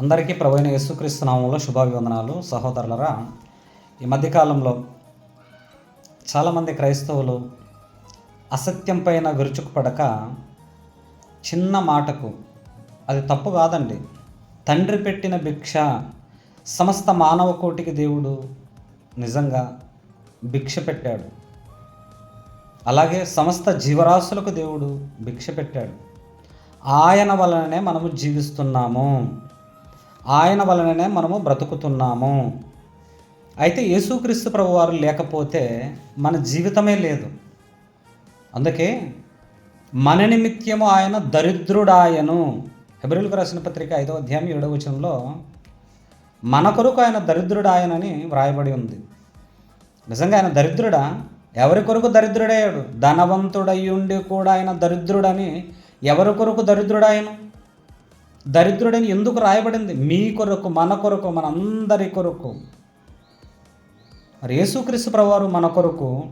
అందరికీ ప్రవీణ యేసుక్రీస్తు నామంలో శుభాభివందనాలు. సహోదరులరా ఈ మధ్యకాలంలో చాలామంది క్రైస్తవులు అసత్యం పైన విరుచుకుపడక చిన్న మాటకు అది తప్పు కాదండి తండ్రి పెట్టిన భిక్ష సమస్త మానవ కోటికి దేవుడు నిజంగా భిక్ష పెట్టాడు. అలాగే సమస్త జీవరాశులకు దేవుడు భిక్ష పెట్టాడు. ఆయన వలననే మనము జీవిస్తున్నాము. ఆయన వలననే మనము బ్రతుకుతున్నాము. అయితే యేసుక్రీస్తు ప్రభు వారు లేకపోతే మన జీవితమే లేదు. అందుకే మన నిమిత్యము ఆయన దరిద్రుడాయను. హెబ్రిల్కు రాసిన పత్రిక ఐదవ అధ్యాయం ఏడవ వచనంలో మన కొరకు ఆయన దరిద్రుడాయనని వ్రాయబడి ఉంది. నిజంగా ఆయన దరిద్రుడా? ఎవరి కొరకు దరిద్రుడయ్యాడు? ధనవంతుడయ్యుండి కూడా ఆయన దరిద్రుడని ఎవరి కొరకు దరిద్రుడాయను? దరిద్రుడని ఎందుకు రాయబడింది? మీ కొరకు మన కొరకు మనందరి కొరకు. యేసుక్రీస్తు ప్రవారు మన కొరకు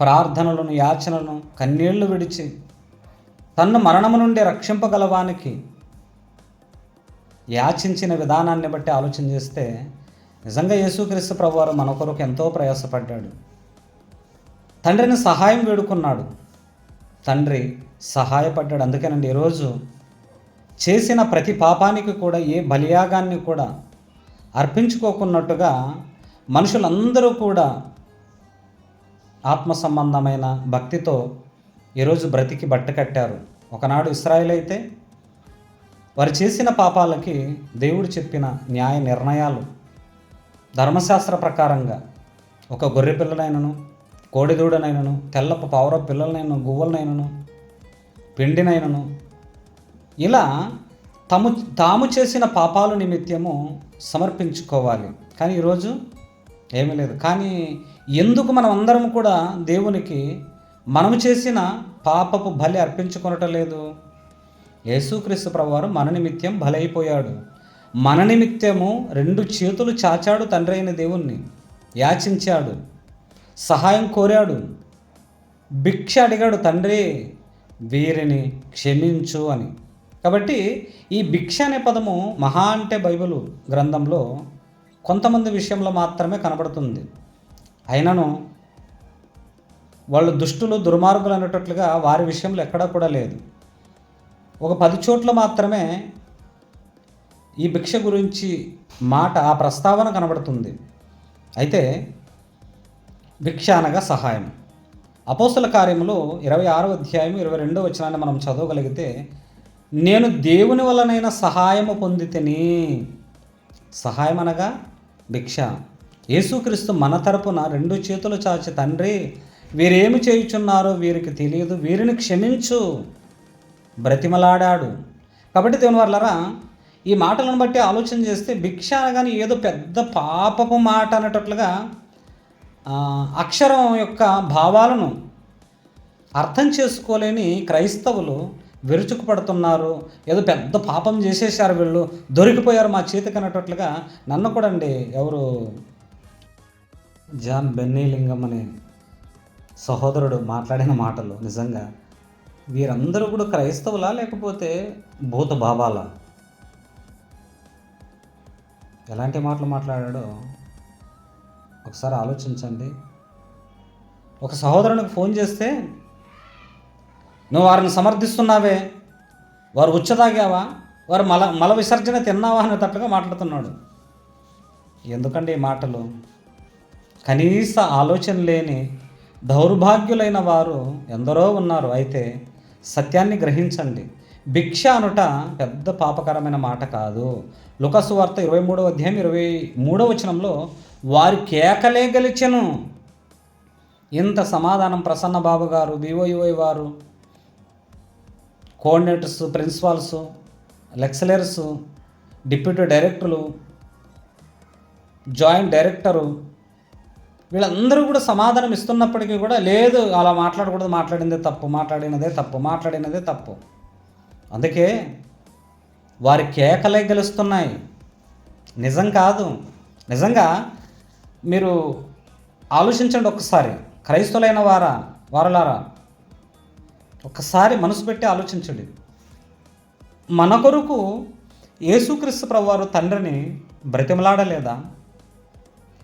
ప్రార్థనలను యాచనలను కన్నీళ్ళు విడిచి తన్ను మరణము నుండి రక్షింపగలవానికి యాచించిన విధానాన్ని బట్టి ఆలోచన చేస్తే నిజంగా యేసుక్రీస్తు ప్రభువారు మన కొరకు ఎంతో ప్రయాసపడ్డాడు. తండ్రిని సహాయం వేడుకున్నాడు. తండ్రి సహాయపడ్డాడు. అందుకేనండి ఈరోజు చేసిన ప్రతి పాపానికి కూడా ఏ బలియాగాన్ని కూడా అర్పించుకోకున్నట్టుగా మనుషులందరూ కూడా ఆత్మ సంబంధమైన భక్తితో ఈరోజు బ్రతికి బట్ట కట్టారు. ఒకనాడు ఇస్రాయేల్ అయితే వారు చేసిన పాపాలకి దేవుడు చెప్పిన న్యాయ నిర్ణయాలు ధర్మశాస్త్ర ప్రకారంగా ఒక గొర్రె పిల్లనైనను కోడిదూడనైనను తెల్లపు పావుర పిల్లలనైనను గువ్వలనైనను పిండినైనను ఇలా తాము తాము చేసిన పాపాలు నిమిత్తము సమర్పించుకోవాలి. కానీ ఈరోజు ఏమీ లేదు. కానీ ఎందుకు మనం అందరం కూడా దేవునికి మనము చేసిన పాపపు బలి అర్పించుకొనటం లేదు? యేసుక్రీస్తు ప్రభువారు మన నిమిత్తం బలైపోయాడు. మన నిమిత్తము రెండు చేతులు చాచాడు తండ్రి అయిన దేవుణ్ణి. యాచించాడు. సహాయం కోరాడు. భిక్ష అడిగాడు తండ్రి వీరిని క్షమించు అని. కాబట్టి ఈ భిక్ష అనే పదము మహా అంటే బైబిల్ గ్రంథంలో కొంతమంది విషయంలో మాత్రమే కనబడుతుంది. అయినను వాళ్ళు దుష్టులు దుర్మార్గులు అనేటట్లుగా వారి విషయంలో ఎక్కడా కూడా లేదు. ఒక పది చోట్ల మాత్రమే ఈ భిక్ష గురించి మాట ఆ ప్రస్తావన కనబడుతుంది. అయితే భిక్ష అనగా సహాయం. అపోసల కార్యములో ఇరవై ఆరో అధ్యాయం ఇరవై రెండో వచనాన్ని మనం చదవగలిగితే నేను దేవుని వలనైనా సహాయము పొందితేని. సహాయం అనగా భిక్ష. యేసుక్రీస్తు మన తరపున రెండు చేతులు చాచి తండ్రి వీరేమి చేయుచున్నారో వీరికి తెలియదు వీరిని క్షమించు. బ్రతిమలాడాడు. కాబట్టి దేవుని వాళ్ళరా ఈ మాటలను బట్టి ఆలోచన చేస్తే భిక్ష అనగానే ఏదో పెద్ద పాపపు మాట అనేటట్లుగా అక్షరం యొక్క భావాలను అర్థం చేసుకోలేని క్రైస్తవులు విరుచుకుపడుతున్నారు. ఏదో పెద్ద పాపం చేసేసారు వీళ్ళు. దొరికిపోయారు మా చేతికి అనేటట్లుగా నన్ను కూడా అండి ఎవరు? జాన్ బెన్నీలింగం అనే సహోదరుడు మాట్లాడిన మాటలు నిజంగా. వీరందరూ కూడా క్రైస్తవులా లేకపోతే భూత బాబాలా ఎలాంటి మాటలు మాట్లాడాడో ఒకసారి ఆలోచించండి. ఒక సహోదరునికి ఫోన్ చేస్తే నువ్వు వారిని సమర్థిస్తున్నావే. వారు ఉచ్చదాగావా? వారు మల మల విసర్జన తిన్నావా అనేటట్లుగా మాట్లాడుతున్నాడు. ఎందుకండి ఈ మాటలు? కనీస ఆలోచన లేని దౌర్భాగ్యులైన వారు ఎందరో ఉన్నారు. అయితే సత్యాన్ని గ్రహించండి. భిక్ష అనుట పెద్ద పాపకరమైన మాట కాదు. లుకసు వార్త ఇరవై మూడవ అధ్యాయం ఇరవై మూడవ వచనంలో వారి కేకలే గెలిచెను. ఇంత సమాధానం ప్రసన్న బాబు గారు బీఓయుఐ వారు కోఆర్డినేటర్స్ ప్రిన్సిపాల్స్ లెక్చరర్స్ డిప్యూటీ డైరెక్టర్లు జాయింట్ డైరెక్టరు వీళ్ళందరూ కూడా సమాధానం ఇస్తున్నప్పటికీ కూడా లేదు అలా మాట్లాడకూడదు మాట్లాడిందే తప్పు మాట్లాడినదే తప్పు మాట్లాడినదే తప్పు. అందుకే వారి కేకలే గెలుస్తున్నాయి. నిజం కాదు. నిజంగా మీరు ఆలోచించండి ఒక్కసారి. క్రైస్తవులైన వారా వారలారా ఒకసారి మనసు పెట్టి ఆలోచించండి. మన కొరకు యేసుక్రీస్తు ప్రవారు తండ్రిని బ్రతిమలాడలేదా?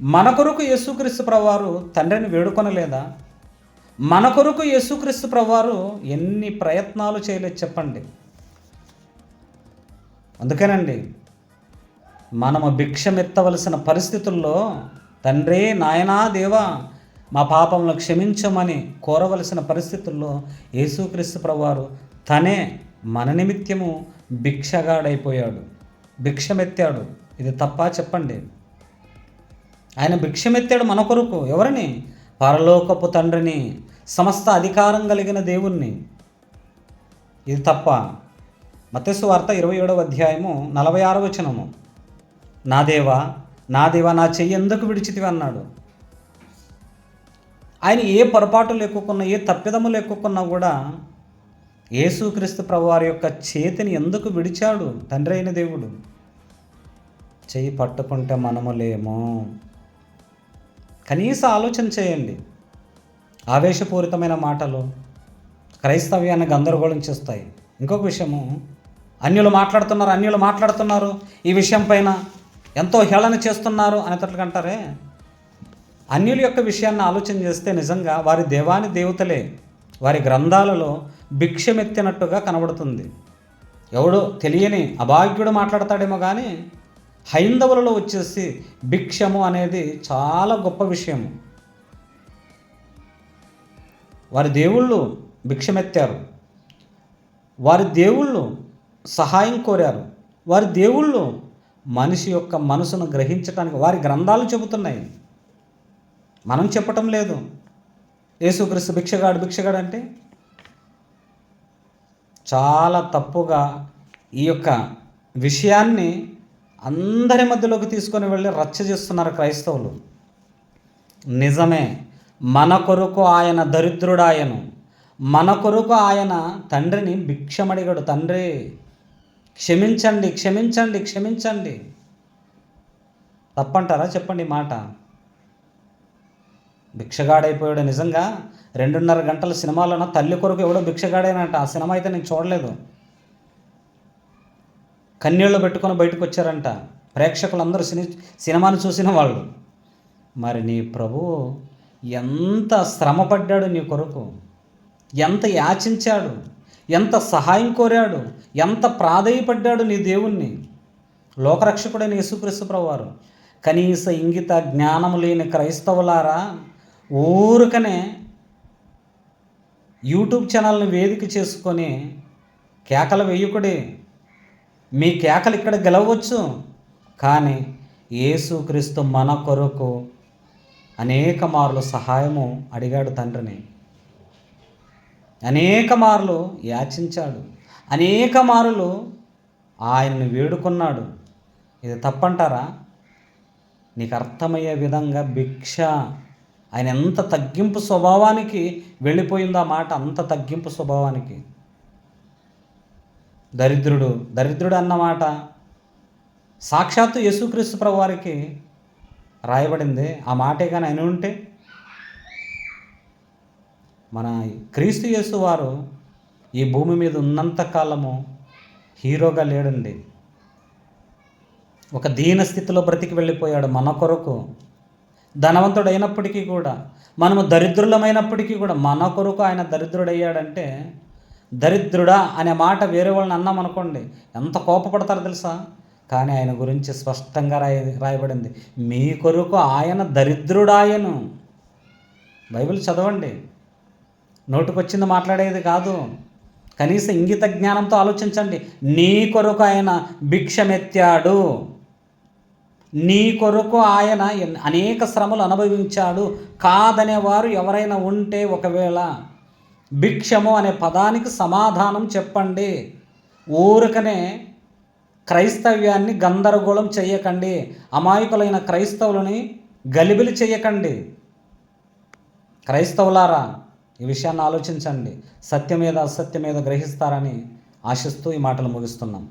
మన కొరకు యేసుక్రీస్తు ప్రవారు తండ్రిని వేడుకొనలేదా? మన కొరకు యేసుక్రీస్తు ప్రవారు ఎన్ని ప్రయత్నాలు చేయలేదు చెప్పండి. అందుకేనండి మనము భిక్షమెత్తవలసిన పరిస్థితుల్లో తండ్రి నాయనా దేవా మా పాపంలో క్షమించమని కోరవలసిన పరిస్థితుల్లో యేసుక్రీస్తు ప్రభువారు తనే మన నిమిత్యము భిక్షగాడైపోయాడు. భిక్షమెత్తాడు. ఇది తప్ప చెప్పండి? ఆయన భిక్షమెత్తాడు మన కొరకు ఎవరిని? పరలోకపు తండ్రిని సమస్త అధికారం కలిగిన దేవుణ్ణి. ఇది తప్ప? మత్స్సు వార్త ఇరవై ఏడవ అధ్యాయము నలభై ఆరవ వచనము. నా దేవా నా దేవా నా చెయ్యి ఎందుకు విడిచితివి? అన్నాడు. ఆయన ఏ పొరపాటులు లేకున్నా ఏ తప్పిదములు ఎక్కుకున్నా కూడా యేసుక్రీస్తు ప్రభువారి యొక్క చేతిని ఎందుకు విడిచాడు? తండ్రి అయిన దేవుడు. చేయి పట్టుకుంటే మనము లేమో కనీస ఆలోచన చేయండి. ఆవేశపూరితమైన మాటలు క్రైస్తవ్యాన్ని గందరగోళం చేస్తాయి. ఇంకొక విషయము అన్యులు మాట్లాడుతున్నారు అన్యులు మాట్లాడుతున్నారు ఈ విషయం పైన ఎంతో హేళన చేస్తున్నారు అనేటట్లు అంటారే? అన్యుల యొక్క విషయాన్ని ఆలోచన చేస్తే నిజంగా వారి దేవాని దేవతలే వారి గ్రంథాలలో భిక్షమెత్తినట్టుగా కనబడుతుంది. ఎవడో తెలియని అభాగ్యుడు మాట్లాడతాడేమో కానీ హైందవులలో వచ్చేసి భిక్షము అనేది చాలా గొప్ప విషయము వారి దేవుళ్ళు భిక్షమెత్తారు. వారి దేవుళ్ళు సహాయం కోరారు. వారి దేవుళ్ళు మనిషి యొక్క మనసును గ్రహించడానికి వారి గ్రంథాలు చెబుతున్నాయి. మనం చెప్పటం లేదు. యేసుక్రీస్తు భిక్షగాడు భిక్షగాడు అంటే చాలా తప్పుగా ఈ యొక్క విషయాన్ని అందరి మధ్యలోకి తీసుకొని వెళ్ళి రచ్చ చేస్తున్నారు క్రైస్తవులు. నిజమే మన కొరకు ఆయన దరిద్రుడాయను మన కొరకు ఆయన తండ్రిని భిక్షమడిగాడు. తండ్రి క్షమించండి క్షమించండి క్షమించండి. తప్పంటారా? చెప్పండి మాట. భిక్షగాడైపోయాడు. నిజంగా రెండున్నర గంటల సినిమాలోన తల్లి కొరకు ఎవడో భిక్షగాడేనంట. ఆ సినిమా అయితే నేను చూడలేదు. కన్నీళ్ళు పెట్టుకొని బయటకు వచ్చారంట ప్రేక్షకులందరూ సిని సినిమాను చూసిన వాళ్ళు. మరి నీ ప్రభు ఎంత శ్రమపడ్డాడు నీ కొరకు ఎంత యాచించాడు. ఎంత సహాయం కోరాడు. ఎంత ప్రాధేయపడ్డాడు నీ దేవుణ్ణి. లోకరక్షకుడైన యేసుక్రీస్తు ప్రభువారు. కనీస ఇంగిత జ్ఞానము లేని క్రైస్తవులారా ఊరికనే యూట్యూబ్ ఛానల్ని వేదిక చేసుకొని కేకలు వేయకుడి. మీ కేకలు ఇక్కడ గెలవచ్చు. కానీ యేసుక్రీస్తు మన కొరకు అనేక మార్లు సహాయము అడిగాడు తండ్రిని. అనేక మార్లు యాచించాడు. అనేక మార్లు ఆయన్ని వేడుకున్నాడు. ఇది తప్పంటారా? నీకు అర్థమయ్యే విధంగా భిక్ష ఆయన ఎంత తగ్గింపు స్వభావానికి వెళ్ళిపోయిందా ఆ మాట అంత తగ్గింపు స్వభావానికి. దరిద్రుడు దరిద్రుడు అన్నమాట సాక్షాత్తు యేసుక్రీస్తు ప్రభు వారికి రాయబడింది. ఆ మాటే కానీ అని ఉంటే మన క్రీస్తు యేసు వారు ఈ భూమి మీద ఉన్నంత కాలము హీరోగా లేడండి. ఒక దీన స్థితిలో బ్రతికి వెళ్ళిపోయాడు మన కొరకు. ధనవంతుడైనప్పటికీ కూడా మనము దరిద్రులమైనప్పటికీ కూడా మన కొరకు ఆయన దరిద్రుడయ్యాడంటే దరిద్రుడా అనే మాట వేరే వాళ్ళని అన్నాం అనుకోండి ఎంత కోపపడతారో తెలుసా? కానీ ఆయన గురించి స్పష్టంగా రాయ రాయబడింది. మీ కొరకు ఆయన దరిద్రుడాయను. బైబిల్ చదవండి. నోటుకొచ్చింది మాట్లాడేది కాదు. కనీసం ఇంగిత జ్ఞానంతో ఆలోచించండి. నీ కొరకు ఆయన భిక్షమెత్తాడు. నీ కొరకు ఆయన అనేక శ్రమలు అనుభవించాడు. కాదనేవారు ఎవరైనా ఉంటే ఒకవేళ భిక్షము అనే పదానికి సమాధానం చెప్పండి. ఊరకనే క్రైస్తవ్యాన్ని గందరగోళం చేయకండి. అమాయకులైన క్రైస్తవులని గలిబిలి చేయకండి. క్రైస్తవులారా ఈ విషయాన్ని ఆలోచించండి. సత్యం మీద అసత్యం మీద గ్రహిస్తారని ఆశిస్తూ ఈ మాటలు ముగిస్తున్నాం.